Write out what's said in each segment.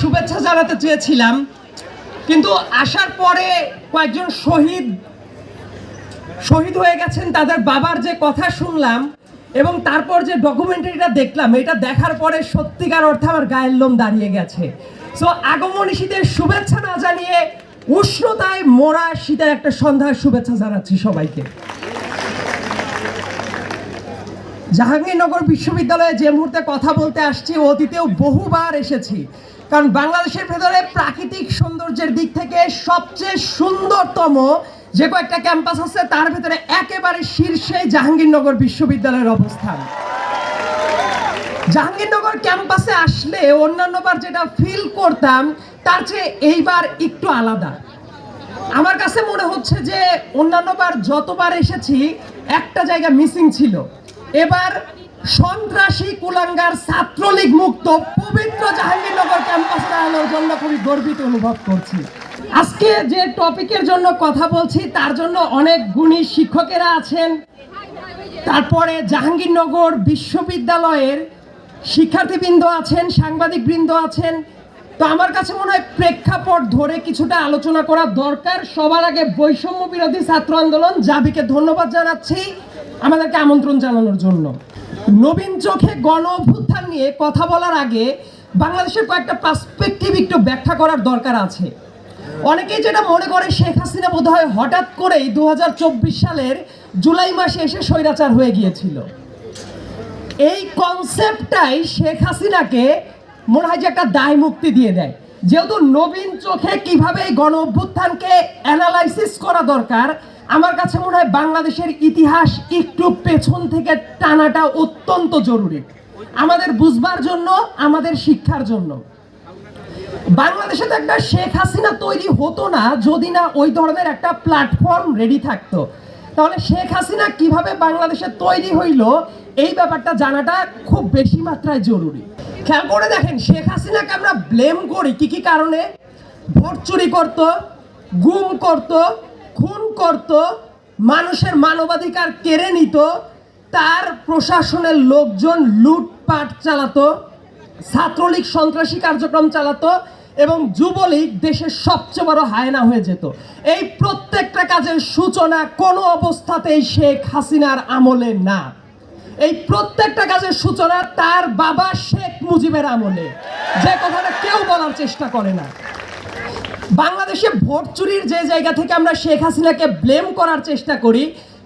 শুভেচ্ছা জানাতে চেয়েছিলাম, কিন্তু আসার পরে কয়েকজন শহীদ শহীদ হয়ে গেছেন, তাদের বাবার যে কথা শুনলাম এবং তারপর যে ডকুমেন্টারিটা দেখলাম, এটা দেখার পরে সত্যিকার অর্থে আমার গায়ের লোম দাঁড়িয়ে গেছে। সো আগমনী শীতের শুভেচ্ছা না জানিয়ে উষ্ণতায় মোড়া শীতের একটা সন্ধ্যার শুভেচ্ছা জানাচ্ছি সবাইকে। জাহাঙ্গীরনগর বিশ্ববিদ্যালয়ে যে মুহূর্তে কথা বলতে আসছি, অতীতেও বহুবার এসেছি। কারণ বাংলাদেশের ভেতরে প্রাকৃতিক সৌন্দর্যের দিক থেকে সবচেয়ে সুন্দরতম যে কয়েকটা ক্যাম্পাস আছে, তার ভেতরে একেবারে শীর্ষে জাহাঙ্গীরনগর বিশ্ববিদ্যালয়ের অবস্থান। জাহাঙ্গীরনগর ক্যাম্পাসে আসলে অন্যান্যবার যেটা ফিল করতাম, তার চেয়ে এইবার একটু আলাদা। আমার কাছে মনে হচ্ছে যে অন্যান্যবার যতবার এসেছি, একটা জায়গা মিসিং ছিল। এবার সন্ত্রাসী কুলাঙ্গার ছাত্রলীগ মুক্ত পবিত্র জাহাঙ্গীরনগর ক্যাম্পাসে আলোর জন্য খুবই গর্বিত অনুভব করছি। আজকে যে টপিকের জন্য কথা বলছি, তার জন্য অনেক গুণী শিক্ষকেরা আছেন। তারপরে জাহাঙ্গীরনগর বিশ্ববিদ্যালয়ের শিক্ষার্থীবৃন্দ আছেন, সাংবাদিকবৃন্দ আছেন। তো আমার কাছে মনে হয় প্রেক্ষাপট ধরে কিছুটা আলোচনা করা দরকার। সবার আগে বৈষম্য বিরোধী ছাত্র আন্দোলন, জাবিকে ধন্যবাদ জানাচ্ছি। আমাদেরকে আমন্ত্রণ জানানোর জন্য। নবীন চোখে গণ অভ্যুত্থান নিয়ে কথা বলার আগে বাংলাদেশের কয়েকটা পার্সপেক্টিভ একটু ব্যাখ্যা করার দরকার আছে। অনেকেই যেটা মনে করে, শেখ হাসিনা বোধহয় হঠাৎ করেই দুহাজার চব্বিশ সালের জুলাই মাসে এসে স্বৈরাচার হয়ে গিয়েছিল। এই কনসেপ্টটাই শেখ হাসিনাকে মনে হয় যে একটা দায় মুক্তি দিয়ে দেয়। যেহেতু নবীন চোখে কীভাবে এই গণ অভ্যুত্থানকে অ্যানালাইসিস করা দরকার আমার কাছে মনে হয় বাংলাদেশের ইতিহাস একটু পেছন থেকে টানাটা অত্যন্ত জরুরি। আমাদের বুঝবার জন্য, আমাদের শিক্ষার জন্য। বাংলাদেশে তো একটা শেখ হাসিনা তৈরি হতো না, যদি না ওই ধরনের একটা প্ল্যাটফর্ম রেডি থাকতো। তাহলে শেখ হাসিনা কীভাবে বাংলাদেশে তৈরি হইল, এই ব্যাপারটা জানাটা খুব বেশি মাত্রায় জরুরি। খেয়াল করে দেখেন, শেখ হাসিনাকে আমরা ব্লেম করি কি কি কারণে? ভোট চুরি করত, গুম করত খুন করত, মানুষের মানবাধিকার কেড়ে নিত, তার প্রশাসনের লোকজন লুটপাট চালাতো, ছাত্রলীগ সন্ত্রাসী কার্যক্রম চালাতো এবং যুবলীগ দেশের সবচেয়ে বড় হায়না হয়ে যেত। এই প্রত্যেকটা কাজের সূচনা কোনো অবস্থাতেই শেখ হাসিনার আমলে না। এই প্রত্যেকটা কাজের সূচনা তার বাবা শেখ মুজিবের আমলে। যে কথাটা কেউ বলার চেষ্টা করে না। বাংলাদেশে ভোট চুরির যে জায়গা থেকে আমরা শেখ হাসিনাকে ব্লেম করার চেষ্টা করি,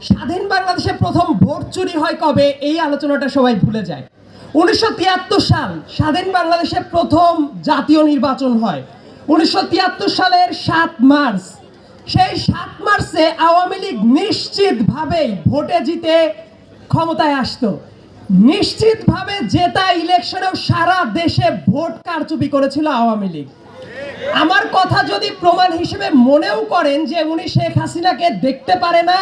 স্বাধীন বাংলাদেশে প্রথম ভোট চুরি হয় কবে? এই আলোচনাটা সবাই ভুলে যায়। উনিশশো তিয়াত্তর সাল স্বাধীন বাংলাদেশে প্রথম জাতীয় নির্বাচন হয়। উনিশশো তিয়াত্তর সালের সাত মার্চ। সেই সাত মার্চে আওয়ামী লীগ নিশ্চিতভাবেই ভোটে জিতে ক্ষমতায় আসতো। নিশ্চিতভাবে জেতা ইলেকশনেও সারা দেশে ভোট কারচুপি করেছিল আওয়ামী লীগ। আমার কথা যদি প্রমাণ হিসেবে মনেও করেন যে উনি শেখ হাসিনাকে দেখতে পারে না,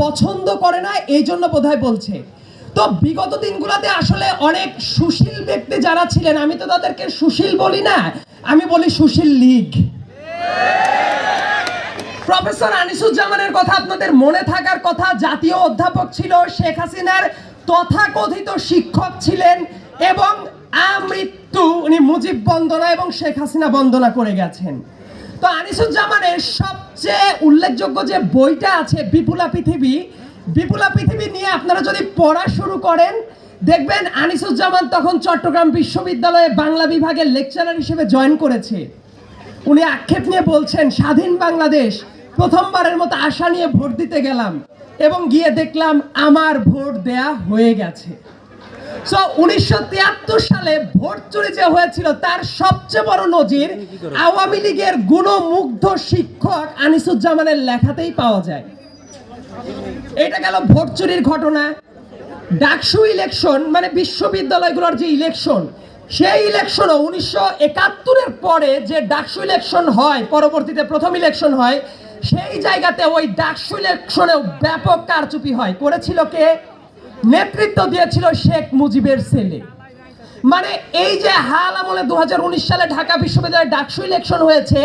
পছন্দ করে না, এই জন্য বোধহয় বলছে। তো বিগত দিনগুলোতে আসলে অনেক সুশীল ব্যক্তি যারা ছিলেন, আমি তো তাদেরকে সুশীল বলি না, আমি বলি সুশীল লীগ। প্রফেসর আনিসুজ্জামানের কথা আপনাদের মনে থাকার কথা, জাতীয় অধ্যাপক ছিল শেখ হাসিনার তথাকথিত শিক্ষক ছিলেন এবং আমৃত্যু উনি মুজিব বন্দনা এবং শেখ হাসিনা বন্দনা করে গেছেন। তো আনিসুজ্জামানের সবচেয়ে উল্লেখযোগ্য যে বইটা আছে বিপুলা পৃথিবী বিপুলা পৃথিবী নিয়ে আপনারা যদি পড়া শুরু করেন, দেখবেন আনিসুজ্জামান তখন চট্টগ্রাম বিশ্ববিদ্যালয়ে বাংলা বিভাগের লেকচারার হিসেবে জয়েন করেছে। উনি আক্ষেপ নিয়ে বলছেন, স্বাধীন বাংলাদেশ, প্রথমবারের মতো আশা নিয়ে ভোট দিতে গেলাম এবং গিয়ে দেখলাম আমার ভোট দেয়া হয়ে গেছে। সো উনিশশো তিয়াত্তর সালে ভোট চুরি যে হয়েছিল তার সবচেয়ে বড় নজির আওয়ামী লীগের গুণমুগ্ধ শিক্ষক আনিসুজ্জামানের লেখাতেই পাওয়া যায়। এটা গেল ভোট চুরির ঘটনা। ডাকসু ইলেকশন মানে বিশ্ববিদ্যালয়গুলোর যে ইলেকশন সেই ইলেকশনও উনিশশো একাত্তরের পরে যে ডাকসু ইলেকশন হয় পরবর্তীতে প্রথম ইলেকশন হয় সেই জায়গাতে ওই ডাকসু ইলেকশনেও ব্যাপক কারচুপি হয়। করেছিল কে? নেতৃত্ব দিয়েছিল শেখ মুজিবের ছেলে। মানে এই যে হাল আমলে দু হাজার উনিশ সালে ঢাকা বিশ্ববিদ্যালয়ে ডাকসু ইলেকশন হয়েছে,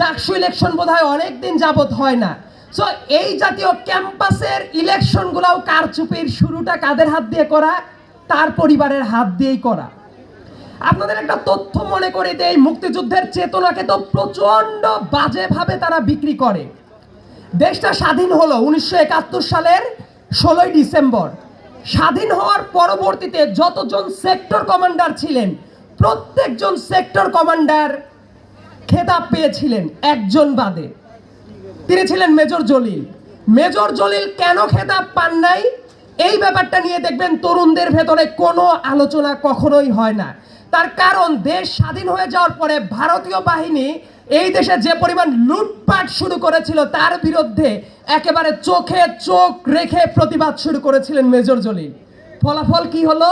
ডাকসু ইলেকশন বোধ হয় অনেকদিন যাবত হয় না। সো এই জাতীয় ক্যাম্পাসের ইলেকশনগুলোও কারচুপির শুরুটা কাদের হাত দিয়ে করা? তার পরিবারের হাত দিয়েই করা। আপনাদের একটা তথ্য মনে করে দেই মুক্তিযুদ্ধের চেতনাকে তো প্রচণ্ড বাজেভাবে তারা বিক্রি করে। দেশটা স্বাধীন হলো উনিশশো একাত্তর সালের ষোলোই ডিসেম্বর। স্বাধীন হওয়ার পরবর্তীতে যতজন সেক্টর কমান্ডার ছিলেন, প্রত্যেকজন সেক্টর কমান্ডার খেতাব পেয়েছিলেন একজন বাদে। তিনি ছিলেন মেজর জলিল। মেজর জলিল কেন খেতাব পান নাই? এই ব্যাপারটা নিয়ে দেখবেন তরুণদের ভেতরে কোনো আলোচনা কখনোই হয় না। তার কারণ দেশ স্বাধীন হয়ে যাওয়ার পরে ভারতীয় বাহিনী এই দেশে যে পরিমাণ লুটপাট শুরু করেছিল, তার বিরুদ্ধে একেবারে চোখে চোখ রেখে প্রতিবাদ শুরু করেছিলেন মেজর জলিল। ফলাফল কি হলো?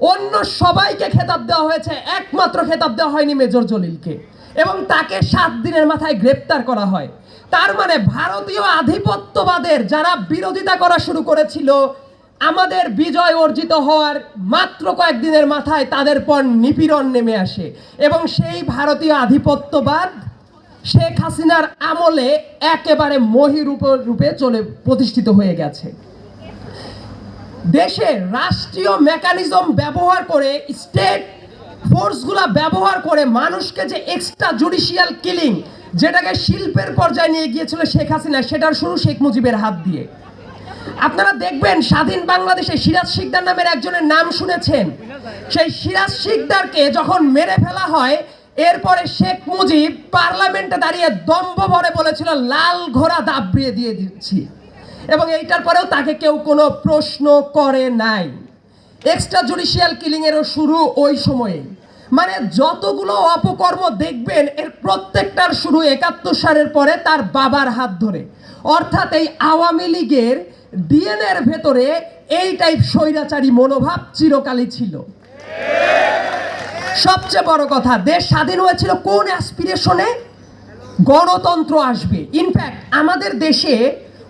অন্য সবাইকে খেতাব দেওয়া হয়েছে, একমাত্র খেতাব দেওয়া হয়নি মেজর জলিলকে। এবং তাকে সাত দিনের মাথায় গ্রেপ্তার করা হয়। তার মানে ভারতীয় আধিপত্যবাদের যারা বিরোধিতা করা শুরু করেছিল, আমাদের বিজয় অর্জিত হওয়ার মাত্র কয়েকদিনের মাথায় তাদের পর নিপীড়ন নেমে আসে। এবং সেই ভারতীয় আধিপত্যবাদ শেখ হাসিনার আমলে একেবারে মহিরূপ রূপে চলে প্রতিষ্ঠিত হয়ে গেছে। দেশে রাষ্ট্রীয় মেকানিজম ব্যবহার করে স্টেট ফোর্সগুলা ব্যবহার করে মানুষকে যে এক্সট্রা জুডিশিয়াল কিলিং যেটাকে শিল্পের পর্যায়ে নিয়ে গিয়েছিল শেখ হাসিনা, সেটার শুরু শেখ মুজিবের হাত দিয়ে। আপনারা দেখবেন স্বাধীন বাংলাদেশে সিরাজ শিকদার নামের একজনের নাম শুনেছেন। সেই সিরাজ শিকদারকে যখন মেরে ফেলা হয় এরপরে শেখ মুজিব পার্লামেন্টে দাঁড়িয়ে দম্ভ ভরে বলেছিল, লাল ঘোড়া দাবড়িয়ে দিয়ে দিচ্ছি। এবং এইটার পরেও তাকে কেউ কোনো প্রশ্ন করে নাই। এক্সট্রা জুডিশিয়াল কিলিংয়েরও শুরু ওই সময়ে। মানে যতগুলো অপকর্ম দেখবেন, এর প্রত্যেকটার শুরু একাত্তর সালের পরে তার বাবার হাত ধরে। অর্থাৎ এই আওয়ামী লীগের ডিএনএর ভেতরে এই টাইপ স্বৈরাচারী মনোভাব চিরকালই ছিল। সবচেয়ে বড় কথা, দেশ স্বাধীন হয়েছিল কোন অ্যাসপিরেশনে গণতন্ত্র আসবে। ইনফ্যাক্ট আমাদের দেশে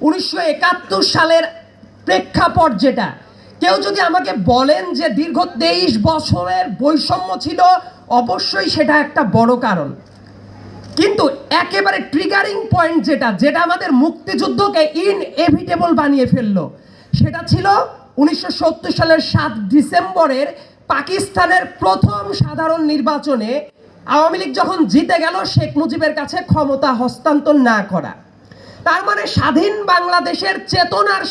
উনিশশো একাত্তর সালের প্রেক্ষাপট যেটা, কেউ যদি আমাকে বলেন যে দীর্ঘ তেইশ বছরের বৈষম্য ছিল, অবশ্যই সেটা একটা বড় কারণ। কিন্তু একেবারে ট্রিগারিং পয়েন্ট যেটা যেটা আমাদের মুক্তিযুদ্ধকে ইনএভিটেবল বানিয়ে ফেলল, সেটা ছিল উনিশশো সত্তর সালের সাত ডিসেম্বরের পাকিস্তানের প্রথম সাধারণ নির্বাচনে আওয়ামী লীগ যখন জিতে গেল, শেখ মুজিবের কাছে ক্ষমতা হস্তান্তর না করা। তার মানে স্বাধীন বাংলাদেশের চেতনার